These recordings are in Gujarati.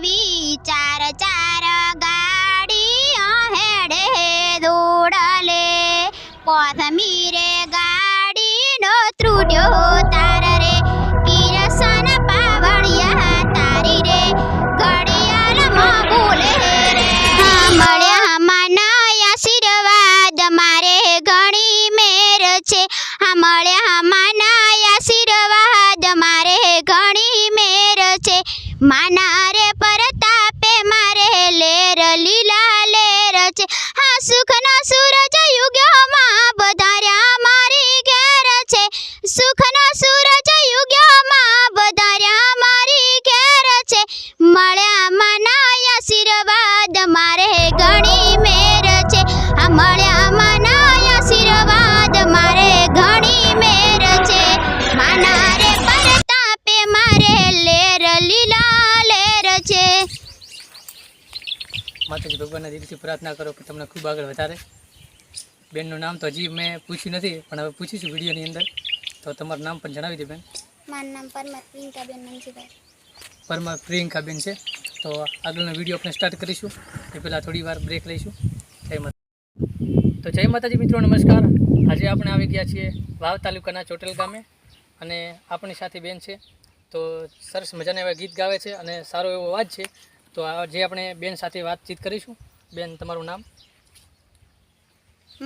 વિચાર ચાર ગાડી હેડે દોડલે. કોથમીરે ગાડીનો ત્રુટ્યો તાર પ્રાર્થના કરો કે તમને ખૂબ આગળ વધારે. બેનનું નામ તો હજી મેં પૂછ્યું નથી પણ હવે પૂછીશું વિડીયોની અંદર. તો તમારું નામ પણ જણાવી દે બેન. મારું નામ પરમાર પ્રિયંકાબેન મનજીભાઈ પરમાર પ્રિયંકાબેન છે. તો આગળનો વીડિયો આપણે સ્ટાર્ટ કરીશું. એ પહેલાં થોડી વાર બ્રેક લઈશું. જય માતા. તો જય માતાજી મિત્રો નમસ્કાર. આજે આપણે આવી ગયા છીએ વાવ તાલુકાના ચોટેલ ગામે અને આપણી સાથે બેન છે. તો સરસ મજાના એવા ગીત ગાવે છે અને સારો એવો અવાજ છે. તો આજે આપણે બેન સાથે વાતચીત કરીશું બેન તમારું નામ?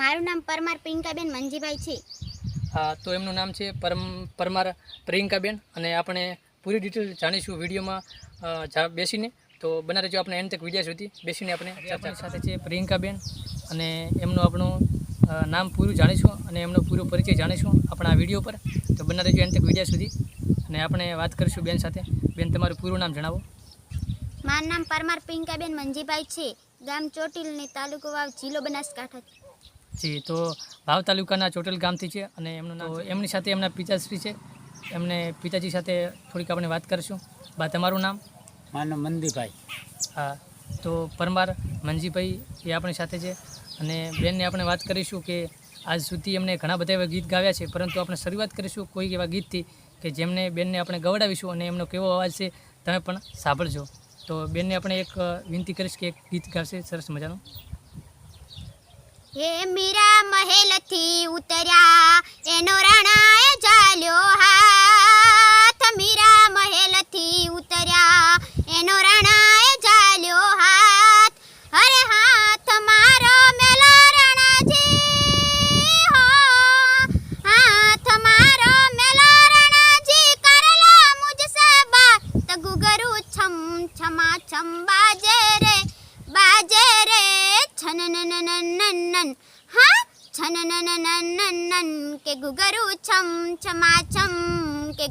મારું નામ પરમાર પ્રિયંકાબેન મંજીભાઈ છે. હા તો એમનું નામ છે પરમ પરમાર પ્રિયંકાબેન. અને આપણે પૂરી ડિટેલ જાણીશું વિડીયોમાં બેસીને. તો બના રહેજો આપણે એન તક વિડીયા સુધી બેસીને આપણે ચર્ચા સાથે છે પ્રિયંકાબેન. અને એમનું આપણું નામ પૂરું જાણીશું અને એમનો પૂરો પરિચય જાણીશું આપણા આ વીડિયો પર. તો બના રહેજો એન તક વિડીયા સુધી. અને આપણે વાત કરીશું બેન સાથે. બેન તમારું પૂરું નામ જણાવો. મારું નામ પરમાર પ્રિયંકાબેન મંજીભાઈ છે. ગામ ચોટીલ ને તાલુકો વાવ જિલ્લો બનાસકાંઠા જી તો ભાવ તાલુકાના ચોટીલ ગામથી છે અને એમનું નામ એમની સાથે એમના પિતાશ્રી છે. એમને પિતાજી સાથે થોડીક આપણે વાત કરીશું. બા તમારું નામ? માનો મંદીભાઈ. હા તો પરમાર મનજીભાઈ એ આપણી સાથે છે. અને બેનને આપણે વાત કરીશું કે આજ સુધી એમને ઘણા બધા એવા ગીત ગાવ્યા છે પરંતુ આપણે શરૂઆત કરીશું કોઈ એવા ગીતથી કે જેમને બેનને આપણે ગવડાવીશું અને એમનો કેવો અવાજ છે તમે પણ સાંભળજો. તો બેનને આપણે એક વિનંતી કરીશ કે એક ગીત ગાશે, સરસ મજાનું. હે મીરા મહેલથી ઉતર્યા, એનો રણાએ ચાલ્યો હાથ. મીરા મહેલથી ઉતર્યા, એનો રણાએ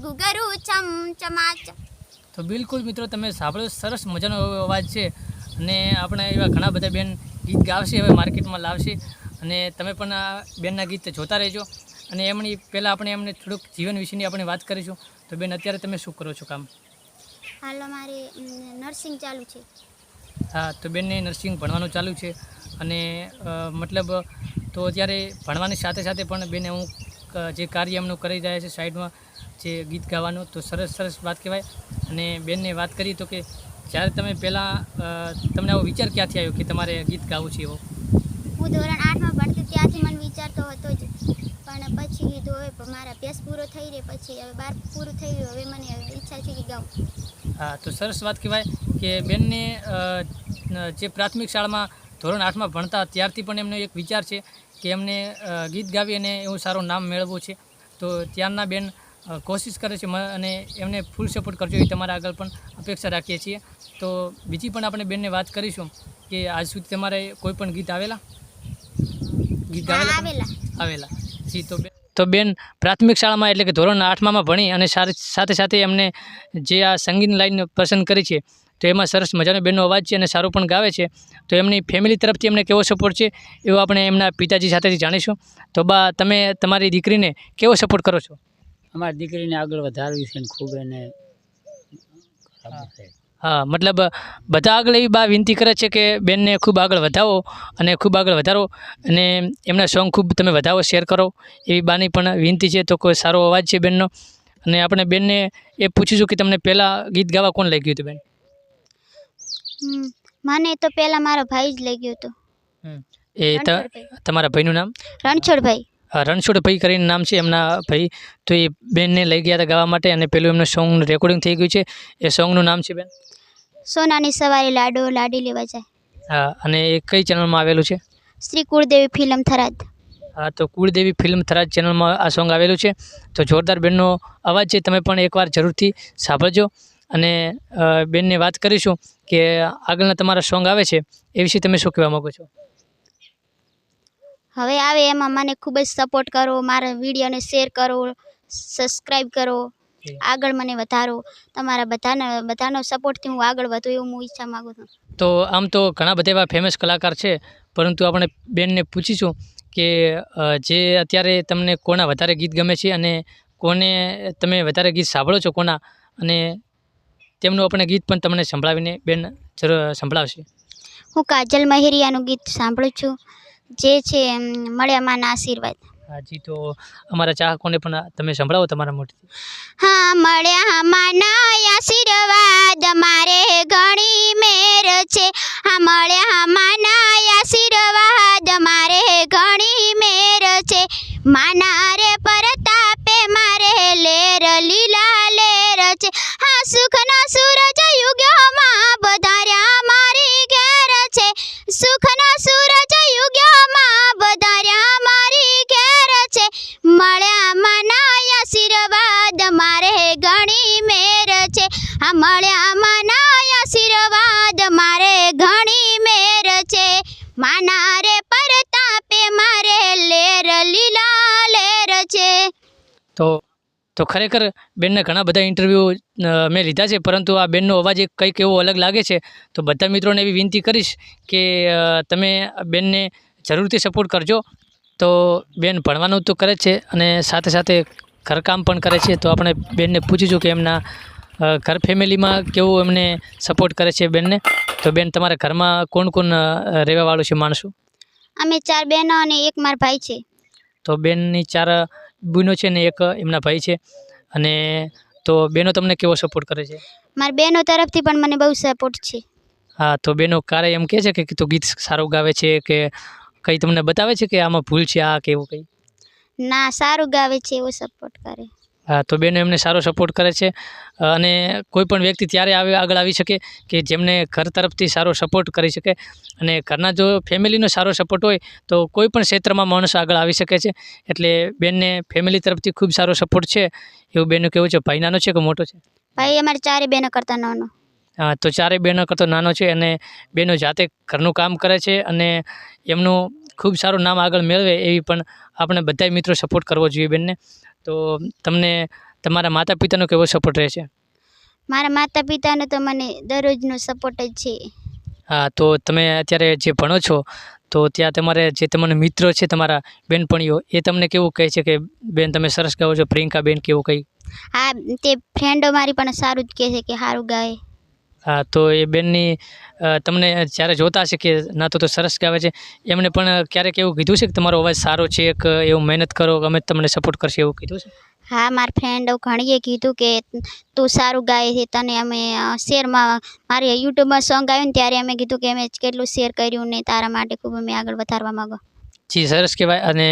ગુગરુ છમ છમા તો બિલકુલ મિત્રો તમે સાંભળો સરસ મજાનો અવાજ છે. અને આપણે એવા ઘણા બધા બેન ગીત ગાવશે હવે માર્કેટમાં લાવશે. અને તમે પણ આ બેનના ગીત જોતા રહેજો. અને એમની પહેલાં આપણે એમને થોડુંક જીવન વિશેની આપણે વાત કરીશું. તો બેન અત્યારે તમે શું કરો છો કામ? હાલ અમારે નર્સિંગ ચાલુ છે. હા તો બેનને નર્સિંગ ભણવાનું ચાલુ છે. અને મતલબ તો અત્યારે ભણવાની સાથે સાથે પણ બેને હું જે કાર્ય એમનું કરી રહ્યા છે સાઈડમાં જે ગીત ગાવાનું તો સરસ સરસ વાત કહેવાય. અને બેનને વાત કરી તો કે જ્યારે તમે પહેલાં તમને આવો વિચાર ક્યાંથી આવ્યો કે તમારે ગીત ગાવું છે એવો? હું ધોરણ આઠમાં ભણતી ત્યાંથી મને વિચારતો હતો જ. પણ પછી કીધું હવે મારા અભ્યાસ પૂરો થઈ રહ્યો પછી હવે બાર પૂરું થઈ રહ્યું હવે મને ઈચ્છા છે કે ગાઉં. હા તો સરસ વાત કહેવાય કે બેનને જે પ્રાથમિક શાળામાં ધોરણ આઠમાં ભણતા ત્યારથી પણ એમનો એક વિચાર છે કે એમને ગીત ગાવી અને એવું સારું નામ મેળવવું છે. તો ત્યારના બેન કોશિશ કરે છે અને એમને ફૂલ સપોર્ટ કરજો એ તમારા આગળ પણ અપેક્ષા રાખીએ છીએ. તો બીજી પણ આપણે બેનને વાત કરીશું કે આજ સુધી તમારે કોઈ પણ ગીત આવેલા? ગીત આવેલા. આવેલા. જી તો બેન તો બેન પ્રાથમિક શાળામાં એટલે કે ધોરણ આઠમાં ભણી અને સાથે સાથે એમને જે આ સંગીત લાઈન પસંદ કરી છે તો એમાં સરસ મજાનો બેનનો અવાજ છે અને સારું પણ ગાવે છે. તો એમની ફેમિલી તરફથી એમને કેવો સપોર્ટ છે એવો આપણે એમના પિતાજી સાથેથી જાણીશું. તો બા તમે તમારી દીકરીને કેવો સપોર્ટ કરો છો? અમારી દીકરીને આગળ વધારવી છે ને ખૂબ એને હા. મતલબ બધા આગળ એવી બા વિનંતી કરે છે કે બેનને ખૂબ આગળ વધાવો અને ખૂબ આગળ વધારો અને એમના સોંગ ખૂબ તમે વધાવો શેર કરો. એવી બાની પણ વિનંતી છે. તો કોઈ સારો અવાજ છે બેનનો. અને આપણે બેનને એ પૂછીશું કે તમને પહેલાં ગીત ગાવા કોણ લઈ ગયું હતું બેન? મને તો પહેલાં મારો ભાઈ જ લઈ ગયો હતો એ ત તમારા ભાઈનું નામ? રણછોડભાઈ. અ, રણછોડભાઈ કરીને નામ છે એમના ભાઈ. તો એ બેનને લઈ ગયા હતા ગાવા માટે અને પેલું એમનું સોંગ રેકોર્ડિંગ થઈ ગયું છે. એ સોંગનું નામ છે બેન? સોનાની સવારે લાડો લાડી લેવા જાય. હા અને એ કઈ ચેનલમાં આવેલું છે? શ્રી કુળદેવી ફિલ્મ થરાદ. હા તો કુળદેવી ફિલ્મ થરાજ ચેનલમાં આ સોંગ આવેલું છે. તો જોરદાર બેનનો અવાજ છે તમે પણ એકવાર જરૂરથી સાંભળજો. અને બેનને વાત કરીશું કે આગળના તમારા સોંગ આવે છે એ વિશે તમે શું કહેવા માગો છો? હવે આવે એમાં મને ખૂબ જ સપોર્ટ કરો મારા વિડીયોને શેર કરો સબસ્ક્રાઈબ કરો આગળ મને વધારો. તમારા બધાના બધાનો સપોર્ટથી હું આગળ વધું એવું હું ઈચ્છા માગું છું. તો આમ તો ઘણા બધા એવા ફેમસ કલાકાર છે પરંતુ આપણે બેનને પૂછીશું કે જે અત્યારે તમને કોના વધારે ગીત ગમે છે અને કોને તમે વધારે ગીત સાંભળો છો કોના? અને તેમનું આપણે ગીત પણ તમને સંભળાવીને બેન જરૂર સંભળાવશે. હું કાજલ મહેરિયાનું ગીત સાંભળું છું. જે છે એમ, મળ્યા માના આશીર્વાદ. હાજી તો અમારા ચાહકોને પણ તમે સંભળાવો તમારા મોટેથી હા મળ્યા તો ખરેખર બેનને ઘણા બધા ઇન્ટરવ્યૂ મેં લીધા છે પરંતુ આ બેનનો અવાજ એક કંઈક એવો અલગ લાગે છે. તો બધા મિત્રોને એવી વિનંતી કરીશ કે તમે બેનને જરૂરથી સપોર્ટ કરજો. તો બેન ભણવાનું તો કરે છે અને સાથે સાથે ઘરકામ પણ કરે છે. તો આપણે બેનને પૂછીશું કે એમના ઘર ફેમિલીમાં કેવું એમને સપોર્ટ કરે છે બેનને. તો બેન તમારા ઘરમાં કોણ કોણ રહેવાવાળું છે માણસો? અમે ચાર બહેનો અને એક માર ભાઈ છે. તો બેનની ચાર બહેનો છે ને એક એમના ભાઈ છે. અને તો બેનો તમને કેવો સપોર્ટ કરે છે? મારી બહેનો તરફથી પણ મને બહુ સપોર્ટ છે. હા તો બેનો કારે એમ કહે છે કે તું ગીત સારું ગાવે છે કે કંઈ તમને બતાવે છે કે આમાં ભૂલ છે આ કે એવું કંઈ? ના સારું ગાવે છે એવો સપોર્ટ કરે. તો બેનો એમને સારો સપોર્ટ કરે છે. અને કોઈ પણ વ્યક્તિ ત્યારે આવે આગળ આવી શકે કે જેમને ઘર તરફથી સારો સપોર્ટ કરી શકે. અને ઘરના જો ફેમિલીનો સારો સપોર્ટ હોય તો કોઈ પણ ક્ષેત્રમાં માણસ આગળ આવી શકે છે. એટલે બેનને ફેમિલી તરફથી ખૂબ સારો સપોર્ટ છે. એવું બેનનું કેવું છે ભાઈ નાનો છે કે મોટો છે? ભાઈ અમારે ચારે બહેનો કરતાં નાનો. હા તો ચારેય બહેનો કરતો નાનો છે અને બહેનો જાતે ઘરનું કામ કરે છે અને એમનું ખૂબ સારું નામ આગળ મેળવે એવી પણ આપણે બધાય મિત્રો સપોર્ટ કરવો જોઈએ બેનને. તો તમને તમારા માતા પિતાનો કેવો સપોર્ટ રહે છે? મારા માતા પિતાનો તો મને દરરોજનો સપોર્ટ જ છે. હા તો તમે અત્યારે જે ભણો છો તો ત્યાં તમારે જે તમારા મિત્રો છે તમારા બેનપણીઓ એ તમને કેવું કહે છે કે બેન તમે સરસ ગાઓ છો પ્રિયંકા બેન કેવું કંઈ? હા તે ફ્રેન્ડો મારી પણ સારું જ કહે છે કે સારું ગાય. તો એ બેનની તમને જ્યારે જોતા હશે કે ના તો સરસ ગાવે છે. એમણે પણ ક્યારેક એવું કીધું છે કે તમારો અવાજ સારો છે એક એવું મહેનત કરો અમે તમને સપોર્ટ કરશે એવું કીધું છે? હા મારા ફ્રેન્ડો ઘણીએ કીધું કે તું સારું ગાય છે તને અમે શેરમાં મારી યુટ્યુબમાં સોંગ આવ્યું ને ત્યારે અમે કીધું કે અમે કેટલું શેર કર્યું ને તારા માટે ખૂબ અમે આગળ વધારવા માંગો. જી સરસ કહેવાય. અને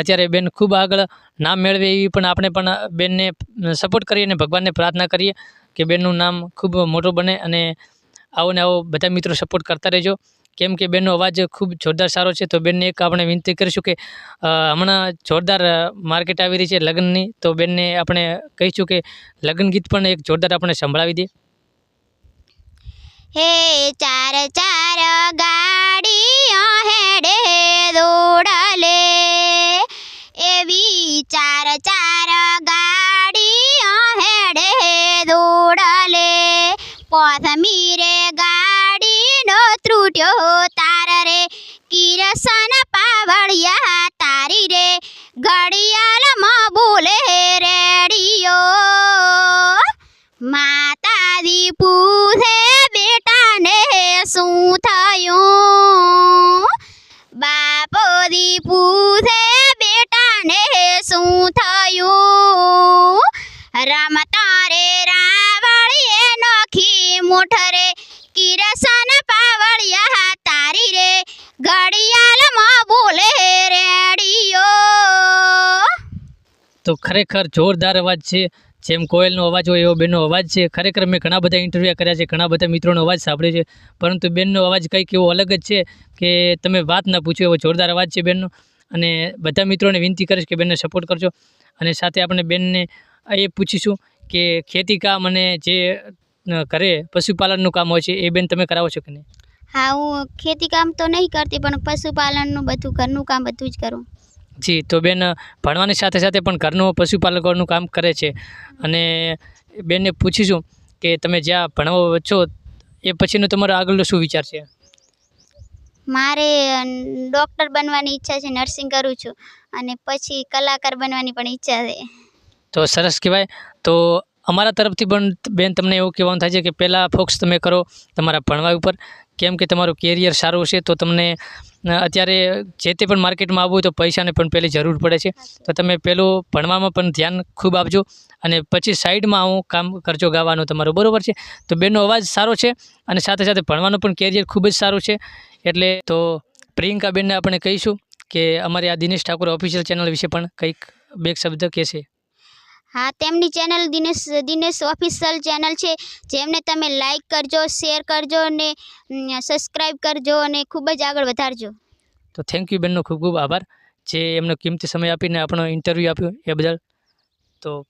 અત્યારે બેન ખૂબ આગળ નામ મેળવે એવી પણ આપણે પણ બેનને સપોર્ટ કરીએ અને ભગવાનને પ્રાર્થના કરીએ. કે બેનનું નામ ખૂબ મોટું બને અને આવો ને આવો બધા મિત્રો સપોર્ટ કરતા રહેજો. કેમ કે બેનનો અવાજ ખૂબ જોરદાર સારો છે, તો બેનને એક આપણે વિનંતી કરીશું કે હમણાં જોરદાર માર્કેટ આવી રહી છે લગ્નની, તો બેનને આપણે કહીશું કે લગ્ન ગીત પણ એક જોરદાર આપણે સંભળાવી દે હે ચાર ચાર ગાડીઓ હેડે દોડલે, એવી પોથમી રે ગાડીનો ત્રુટ્યો તાર રે. કિરસન પાવળિયા તારી રે. ઘડિયાળમાં બોલે રેડિયો. માતાજી પૂછે, બેટાને શું થયું? બાપોજી પૂછે ખરેખર જોરદાર અવાજ છે. જેમ કોયલનો અવાજ હોય, એવો બેનનો અવાજ છે. ખરેખર મેં ઘણા બધા ઇન્ટરવ્યૂ કર્યા છે, ઘણા બધા મિત્રોનો અવાજ સાંભળ્યો છે. પરંતુ બેનનો અવાજ કંઈક એવો અલગ જ છે કે તમે વાત ના પૂછો, એવો જોરદાર અવાજ છે બેનનો. અને બધા મિત્રોને વિનંતી કરીશ કે બેનને સપોર્ટ કરજો. અને સાથે આપણે બેનને એ પૂછીશું કે ખેતી કામ અને જે કરે પશુપાલનનું કામ હોય છે, એ બેન તમે કરાવો છો કે નહીં? હા, હું ખેતી કામ તો નહીં કરતી, પણ પશુપાલનનું બધું, ઘરનું કામ બધું જ કરું. જી તો બેન ભણવાની સાથે સાથે પણ ઘરનું પશુપાલકોનું કામ કરે છે. અને બેનને પૂછીશું કે તમે જ્યાં ભણવા છો એ પછીનો તમારો આગળનો શું વિચાર છે? મારે ડૉક્ટર બનવાની ઈચ્છા છે નર્સિંગ કરું છું. અને પછી કલાકાર બનવાની પણ ઈચ્છા છે. તો સરસ કહેવાય. તો અમારા તરફથી પણ બેન તમને એવું કહેવાનું થાય છે કે પહેલાં ફોકસ તમે કરો તમારા ભણવા ઉપર. કેમ કે તમારું કેરિયર સારું છે, તો તમને અત્યારે જે તે પણ માર્કેટમાં આવવું હોય તો પૈસાને પણ પહેલી જરૂર પડે છે. તો તમે પહેલું ભણવામાં પણ ધ્યાન ખૂબ આપજો અને પછી સાઈડમાં હું કામ કરજો ગાવાનું તમારું, બરોબર છે? તો બેનનો અવાજ સારો છે અને સાથે સાથે ભણવાનું પણ કેરિયર ખૂબ જ સારું છે. એટલે તો પ્રિયંકા બેનને આપણે કહીશું કે અમારી આ દિનેશ ઠાકોર ઓફિશિયલ ચેનલ વિશે પણ કંઈક, બે શબ્દ કહેશે. હા, તેમની channel Dinesh Dinesh official channel છે. જેમને તમે લાઈક કરજો, શેર કરજો અને સબસ્ક્રાઈબ કરજો અને ખૂબ જ આગળ વધારજો. તો થેન્ક યુ બેનનો ખૂબ ખૂબ આભાર. જે એમનો કિંમતી સમય આપીને આપણો ઇન્ટરવ્યૂ આપ્યો એ બદલ. તો